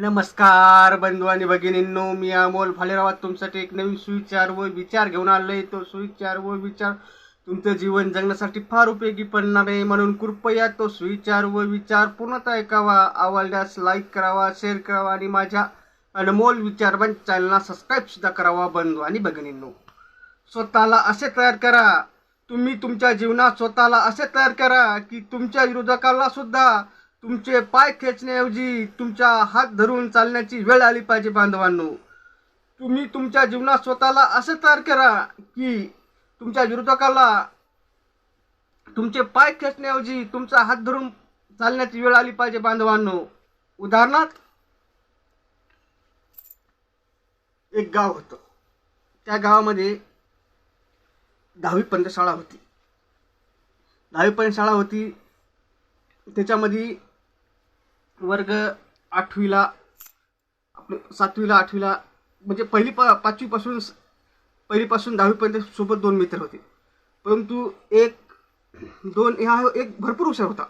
नमस्कार बंधू आणि भगिनींनो. मी अमोल फालेरावात तुमच्यासाठी एक नवीन सुविचार व विचार घेऊन आलोय. तो सुविचार व विचार तुमचं जीवन जगण्यासाठी फार उपयोगी पडणार आहे. म्हणून कृपया तो सुविचार व विचार पूर्णतः ऐकावा. आवडल्यास लाईक करावा शेअर करावा आणि माझ्या अनमोल विचारबंद चॅनलला सबस्क्राईब सुद्धा करावा बंधू आणि भगिनींनो. स्वतःला असे तयार करा. तुम्ही तुमच्या जीवनात स्वतःला असे तयार करा की तुमच्या विरोधकाला सुद्धा तुमचे पाय खेचण्याऐवजी तुमच्या हात धरून चालण्याची वेळ आली पाहिजे बांधवांनो. तुम्ही तुमच्या जीवनात स्वतःला असं तयार करा की तुमच्या विरोधकाला तुमचे पाय खेचण्याऐवजी तुमचा हात धरून चालण्याची वेळ आली पाहिजे बांधवांनो. उदाहरणार्थ एक गाव होतं. त्या गावामध्ये दहावीपर्यंत शाळा होती. दहावीपर्यंत शाळा होती. त्याच्यामध्ये वर्ग आठवीला आपलं सातवीला आठवीला म्हणजे पहिली प पाचवीपासून स- पहिलीपासून दहावीपर्यंत सोबत दोन मित्र होते. परंतु एक दोन ह्या एक भरपूर हुशार होता.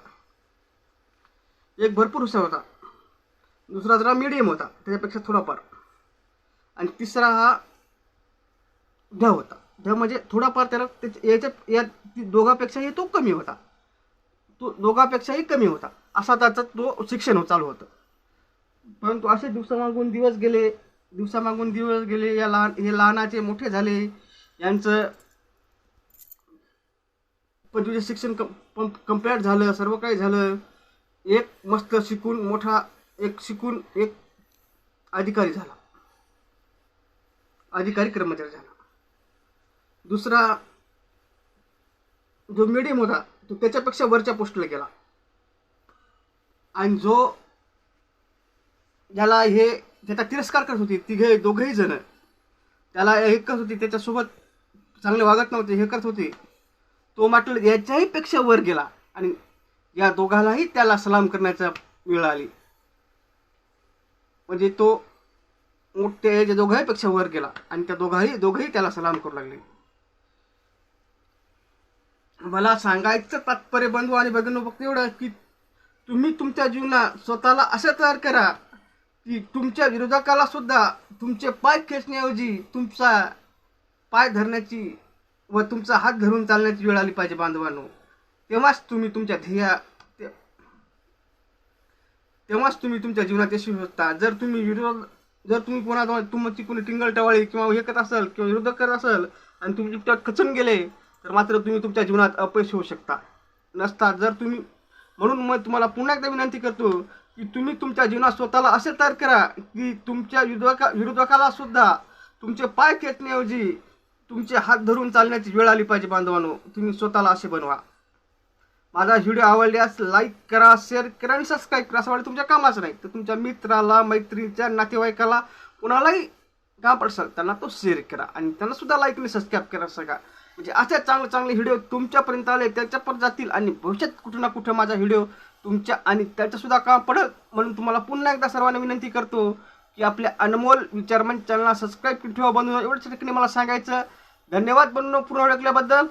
एक भरपूर हुशार होता. दुसरा जरा मिडियम होता त्याच्यापेक्षा थोडाफार. आणि तिसरा हा ढ होता. ढ म्हणजे थोडाफार त्याला त्याच्या याच्या या ती दोघांपेक्षाही तो कमी होता. तो दोघांपेक्षाही कमी होता. असा त्याचा तो शिक्षण चालू होतं. परंतु असे दिवसामागून दिवस गेले दिवसामागून दिवस गेले या लहान हे लहानाचे मोठे झाले. यांचं पदवीचे शिक्षण कम कंप्लीट झालं सर्व काही झालं. एक मस्त शिकून मोठा एक शिकून एक अधिकारी झाला. अधिकारी कर्मचारी झाला. दुसरा जो मिडियम होता तो त्याच्यापेक्षा वरच्या पोस्टला गेला. आणि जो ज्याला हे त्याचा तिरस्कार करत होती तिघे दोघेही जण त्याला हे करत होती त्याच्यासोबत चांगले वागत नव्हते हे करत होते तो म्हटलं याच्याही पेक्षा वर गेला. आणि या दोघालाही त्याला सलाम करण्याचा वेळ आली. म्हणजे तो मोठ्या याच्या दोघांपेक्षा वर गेला आणि त्या दोघाही दोघंही त्याला सलाम करू लागले. मला सांगायचं तात्पर्य बंधू आणि भगिनी फक्त एवढं की तुम्ही तुमच्या जीवनात स्वतःला असे तयार करा की तुमच्या विरोधकाला सुद्धा तुमचे पाय खेचण्याऐवजी तुमचा पाय धरण्याची व तुमचा हात धरून चालण्याची वेळ आली पाहिजे बांधवांनो. तेव्हाच तुम्ही तुमच्या ध्येया तेव्हाच तुम्ही तुमच्या जीवनात यशस्वी होता जर तुम्ही विरोध जर तुम्ही कोणा तुमची कोणी टिंगल टवाळी किंवा हे करत असाल किंवा विरोधक करत असाल आणि तुम्ही त्यात खचून गेले तर मात्र तुम्ही तुमच्या जीवनात अपयश होऊ शकता. नसता जर तुम्ही म्हणून मग तुम्हाला पुन्हा एकदा विनंती करतो की तुम्ही तुमच्या जीवनात स्वतःला असे तयार करा की तुमच्या विरोधका विरोधकाला सुद्धा तुमचे पाय खेचण्याऐवजी तुमचे हात धरून चालण्याची वेळ आली पाहिजे बांधवांनो. तुम्ही स्वतःला असे बनवा. माझा व्हिडिओ आवडल्यास लाईक करा शेअर करा आणि सबस्क्राईब करा. असं वाटतं तुमच्या कामाचं नाही तर तुमच्या मित्राला मैत्रीच्या नातेवाईकाला कुणालाही काम पडसाल त्यांना तो शेअर करा आणि त्यांना सुद्धा लाईक आणि सबस्क्राईब करा सगळा म्हणजे असे चांगले चांगले व्हिडिओ तुमच्यापर्यंत आले त्याच्यापर्यंत जातील आणि भविष्यात कुठं ना कुठं माझा व्हिडिओ तुमच्या आणि त्याच्यासुद्धा काम पडेल. म्हणून तुम्हाला पुन्हा एकदा सर्वांना विनंती करतो की आपल्या अनमोल विचारमन चॅनलला सबस्क्राईब ठेवा. बनवून एवढ्याच ठिकाणी मला सांगायचं धन्यवाद बनवून पूर्ण ओळखल्याबद्दल.